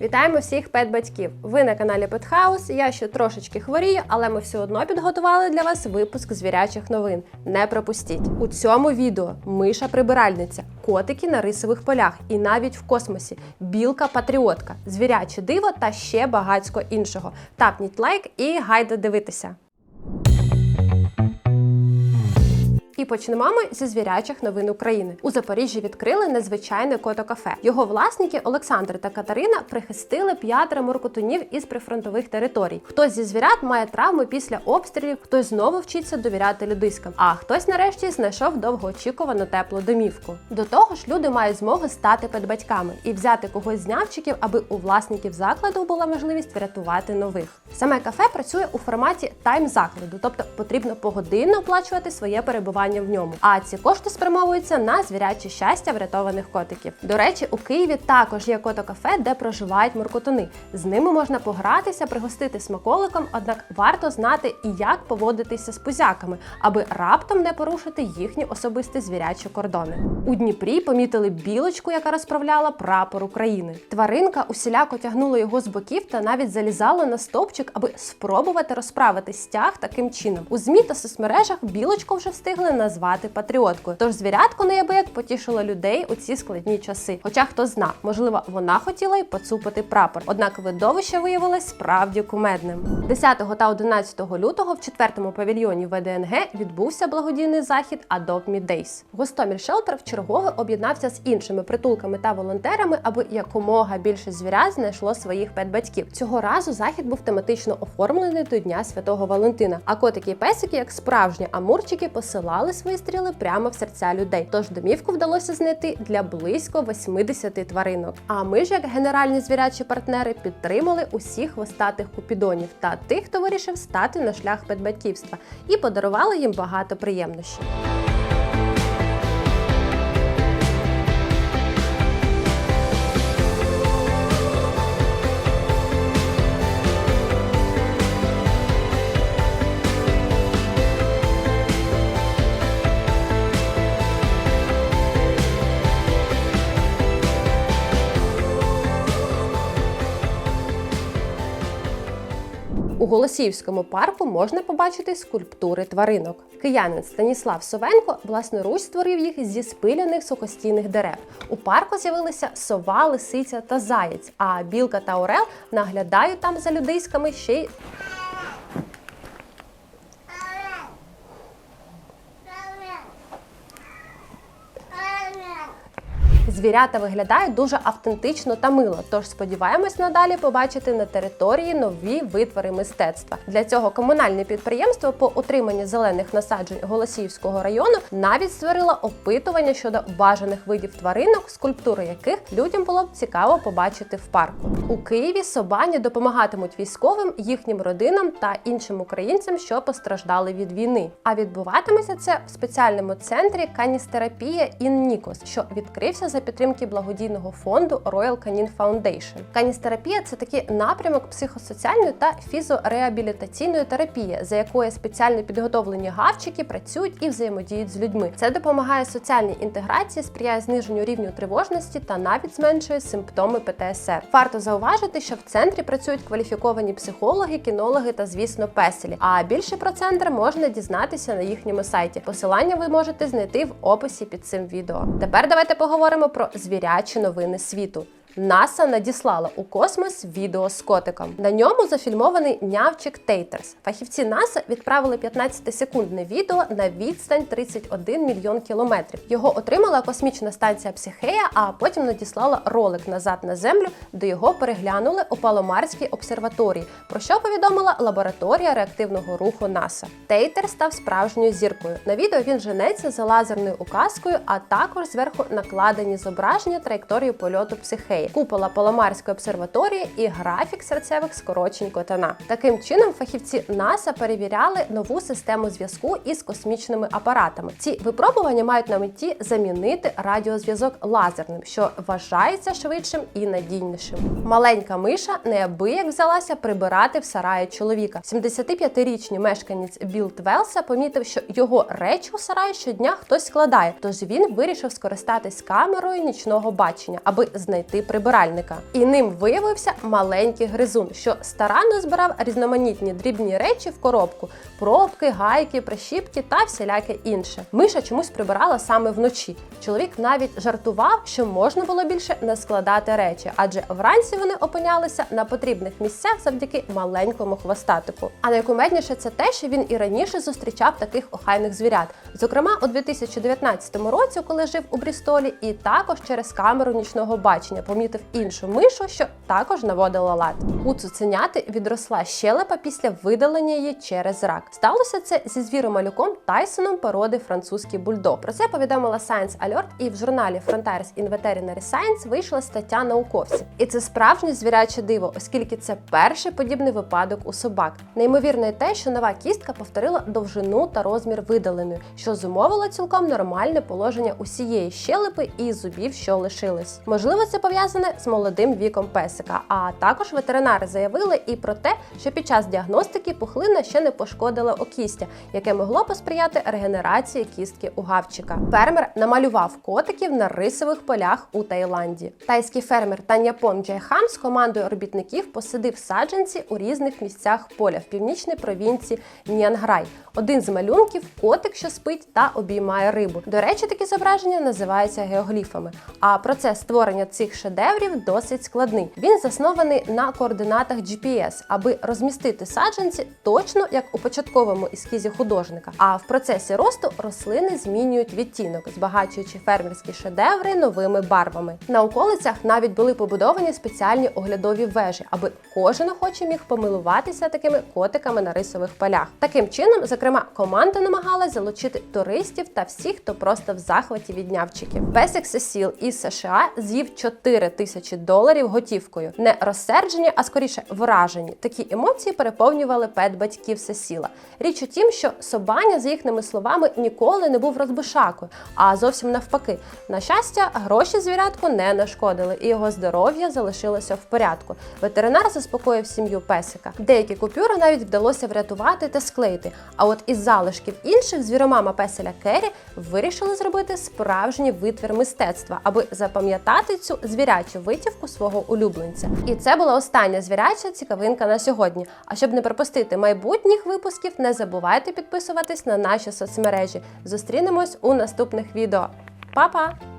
Вітаємо всіх пет-батьків! Ви на каналі Петхаус. Я ще трошечки хворію, але ми все одно підготували для вас випуск звірячих новин. Не пропустіть у цьому відео миша прибиральниця, котики на рисових полях і навіть в космосі, білка патріотка, звіряче диво та ще багатько іншого. Тапніть лайк і гайда дивитися. І почнемо ми зі звірячих новин України. У Запоріжжі відкрили незвичайне кото-кафе. Його власники Олександр та Катерина прихистили п'ятеро моркотунів із прифронтових територій. Хтось зі звірят має травми після обстрілів, хтось знову вчиться довіряти людиськам, а хтось нарешті знайшов довгоочікувану теплу домівку. До того ж, люди мають змогу стати педбатьками і взяти когось з нявчиків, аби у власників закладу була можливість врятувати нових. Саме кафе працює у форматі тайм закладу, тобто потрібно погодинно оплачувати своє перебування в ньому. А ці кошти спрямовуються на звіряче щастя врятованих котиків. До речі, у Києві також є кото-кафе, де проживають моркотуни. З ними можна погратися, пригостити смаколиком, однак варто знати і як поводитися з пузяками, аби раптом не порушити їхні особисті звірячі кордони. У Дніпрі помітили білочку, яка розправляла прапор України. Тваринка усіляко тягнула його з боків та навіть залізала на стовпчик, аби спробувати розправити стяг таким чином. У змі та соцмережах білочку вже встигли назвати патріоткою. Тож звірятко неабияк потішило людей у ці складні часи. Хоча хто зна, можливо, вона хотіла й поцупити прапор. Однак видовище виявилось справді кумедним. 10 та 11 лютого в четвертому павільйоні ВДНГ відбувся благодійний захід Adopt Me Days. Гостоміль Шелтер вчергове об'єднався з іншими притулками та волонтерами, аби якомога більше звірят знайшло своїх педбатьків. Цього разу захід був тематично оформлений до Дня Святого Валентина. А котики і песики, як справжні амурчики, посилали свої стріли прямо в серця людей. Тож домівку вдалося знайти для близько 80 тваринок. А ми ж, як генеральні звірячі партнери, підтримали усіх хвостатих купідонів та тих, хто вирішив стати на шлях педбатьківства, і подарували їм багато приємнощів. У Голосіївському парку можна побачити скульптури тваринок. Киянин Станіслав Совенко власноруч створив їх зі спиляних сухостійних дерев. У парку з'явилися сова, лисиця та заєць, а білка та орел наглядають там за людиськами ще й Звірята виглядають дуже автентично та мило, тож сподіваємось надалі побачити на території нові витвори мистецтва. Для цього комунальне підприємство по утриманню зелених насаджень Голосіївського району навіть створило опитування щодо бажаних видів тваринок, скульптури яких людям було б цікаво побачити в парку. У Києві собані допомагатимуть військовим, їхнім родинам та іншим українцям, що постраждали від війни. А відбуватиметься це в спеціальному центрі каністерапія Ін Нікос, що відкрився за підтримки благодійного фонду Royal Canin Foundation. Каністерапія це такий напрямок психосоціальної та фізореабілітаційної терапії, за якою спеціально підготовлені гавчики працюють і взаємодіють з людьми. Це допомагає соціальній інтеграції, сприяє зниженню рівню тривожності та навіть зменшує симптоми ПТСР. Варто зауважити, що в центрі працюють кваліфіковані психологи, кінологи та, звісно, песелі. А більше про центр можна дізнатися на їхньому сайті. Посилання ви можете знайти в описі під цим відео. Тепер давайте поговоримо про звірячі новини світу. НАСА надіслала у космос відео з котиком. На ньому зафільмований нявчик Тейтерс. Фахівці НАСА відправили 15-секундне відео на відстань 31 мільйон кілометрів. Його отримала космічна станція Психея, а потім надіслала ролик назад на землю, де його переглянули у Паломарській обсерваторії, про що повідомила лабораторія реактивного руху НАСА. Тейтер став справжньою зіркою. На відео він женеться за лазерною указкою, а також зверху накладені зображення траєкторії польоту Психеї, купола Паломарської обсерваторії і графік серцевих скорочень котана. Таким чином, фахівці НАСА перевіряли нову систему зв'язку із космічними апаратами. Ці випробування мають на меті замінити радіозв'язок лазерним, що вважається швидшим і надійнішим. Маленька миша неабияк взялася прибирати в сараї чоловіка. 75-річний мешканець Білд Велса помітив, що його речі у сараї щодня хтось складає, тож він вирішив скористатись камерою нічного бачення, аби знайти прибиральника. І ним виявився маленький гризун, що старанно збирав різноманітні дрібні речі в коробку: пробки, гайки, прищіпки та всіляке інше. Миша чомусь прибирала саме вночі. Чоловік навіть жартував, що можна було більше не складати речі, адже вранці вони опинялися на потрібних місцях завдяки маленькому хвостатику. А найкумедніше це те, що він і раніше зустрічав таких охайних звірят. Зокрема, у 2019 році, коли жив у Брістолі, і також через камеру нічного бачення помітив іншу мишу, що також наводила лад. У цуценяти відросла щелепа після видалення її через рак. Сталося це зі звіромалюком Тайсоном породи французький бульдог. Про це повідомила Science Alert, і в журналі Frontiers in Veterinary Science вийшла стаття науковців. І це справжнє звіряче диво, оскільки це перший подібний випадок у собак. Неймовірно й те, що нова кістка повторила довжину та розмір видаленої, що зумовило цілком нормальне положення усієї щелепи і зубів, що лишились. Можливо, це пов'язане з молодим віком песика. А також ветеринари заявили і про те, що під час діагностики пухлина ще не пошкодила окістя, яке могло посприяти регенерації кістки у гавчика. Фермер намалював котиків на рисових полях у Таїланді. Тайський фермер Таньяпон Джайхан з командою робітників посадив саджанці у різних місцях поля в північній провінції Ніанграй. Один з малюнків котик, що спить та обіймає рибу. До речі, такі зображення називаються геогліфами. А процес створення цих шедеврів досить складний. Він заснований на координатах GPS, аби розмістити саджанці точно як у початковому ескізі художника. А в процесі росту рослини змінюють відтінок, збагачуючи фермерські шедеври новими барвами. На околицях навіть були побудовані спеціальні оглядові вежі, аби кожен охоче міг помилуватися такими котиками на рисових полях. Таким чином, зокрема, команда намагалась залучити туристів та всіх, хто просто в захваті від нявчиків. Песик Сесіл із США з'їв 4 тисячі доларів готівкою. Не розсерджені, а скоріше вражені. Такі емоції переповнювали пет батьків Сесіла. Річ у тім, що Собаня, за їхніми словами, ніколи не був розбишакою, а зовсім навпаки. На щастя, гроші звірятку не нашкодили, і його здоров'я залишилося в порядку. Ветеринар заспокоїв сім'ю песика. Деякі купюри навіть вдалося врятувати та склеїти. А от із залишків інших звіромама песеля Керрі вирішили зробити справжній витвір мистецтва, аби запам'ятати цю звірячу витівку свого улюбленця. І це була остання звіряча цікавинка на сьогодні. А щоб не пропустити майбутніх випусків, не забувайте підписуватись на наші соцмережі. Зустрінемось у наступних відео. Па-па!